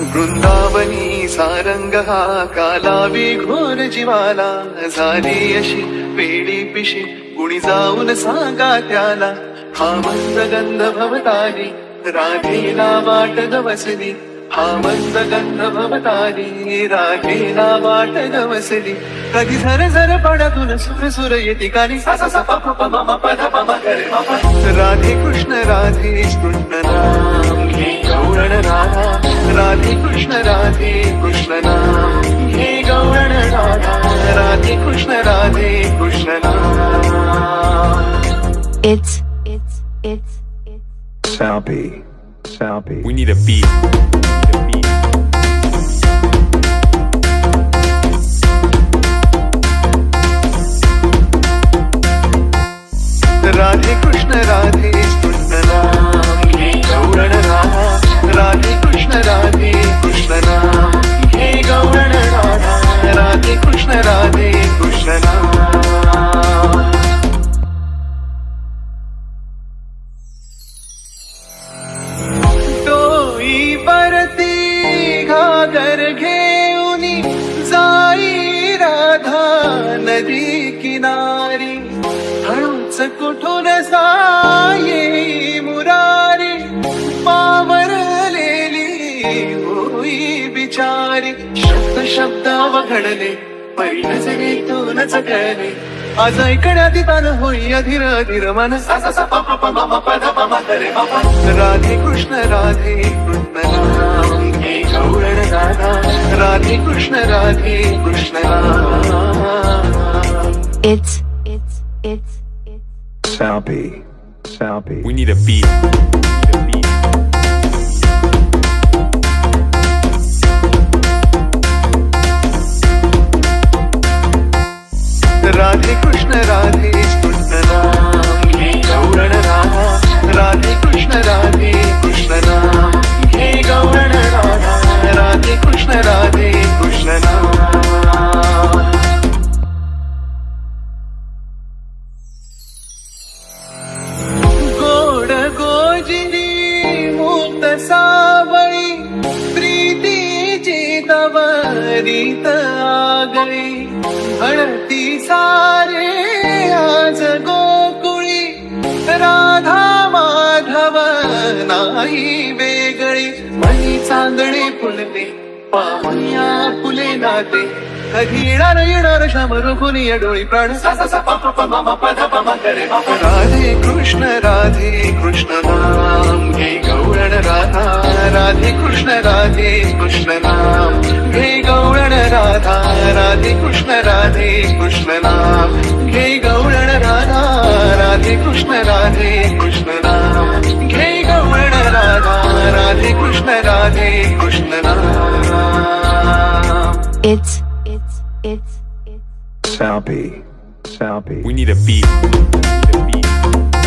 वृंदावनी सारंग हा कालावी घोर जीवाला झाली अशी वेडी पिशी कुणी जाऊन सांगा त्याला. हा मंद गंध भवतारी राधेला वाट गवसली. हा मंद गंध भवतारी राधेला वाट गवसली. कधी झर झर पडतून सुर सुर येते कानी राधे कृष्ण राधे कृष्ण राधे राधे कृष्ण राधे कृष्ण नाम घे गौरण राधा राधे कृष्ण राधे कृष्ण नाम It's it's it's it's Salpy. Salpy. We need a beat. A beat. Krishna Radhe Krishna परती घागर घेऊनी जाई राधा नदी किनारी. हळूच कुठून साये मुरारी. पावरलेली होई बिचारी. शब्द शब्द वघडले. पहिलं नजरेतूनच कळले आज ऐकण्यात तान होई अधीर अधीर मन. राधे कृष्ण राधे कृष्ण राधा राधे कृष्ण राधे कृष्ण नाम it's it's it's it's Salpy. Salpy. We need a beat. A beat. Radhe Krishna Radhe Krishna नाम घे गौरण राधा राधे कृष्ण राधे कृष्ण नाम घे गौरण राधा राधे कृष्ण राधे कृष्ण राम। गोड गोजिनी मुक्त सावळी प्रीतीची तवरीत आगळी। म्हणती सारे आज गोकुळी राधा माधव नाही वेगळी. मही चांदणे फुलते पामया फुले नाते. कधी येणार येणार श्याम रुखुनी डोळी प्राण. रे राधे कृष्ण राधे कृष्ण नाम घे गौरण राधा. राधे कृष्ण राधे कृष्ण नाम घे गौरण राधा राधे कृष्ण राधे कृष्ण नाम घे गौरण राधा राधे कृष्ण राधे कृष्ण नाम घे गौरण राधा राधे कृष्ण राधे कृष्ण नाम it's it's it's it's Salpy. Salpy. We need a beat. A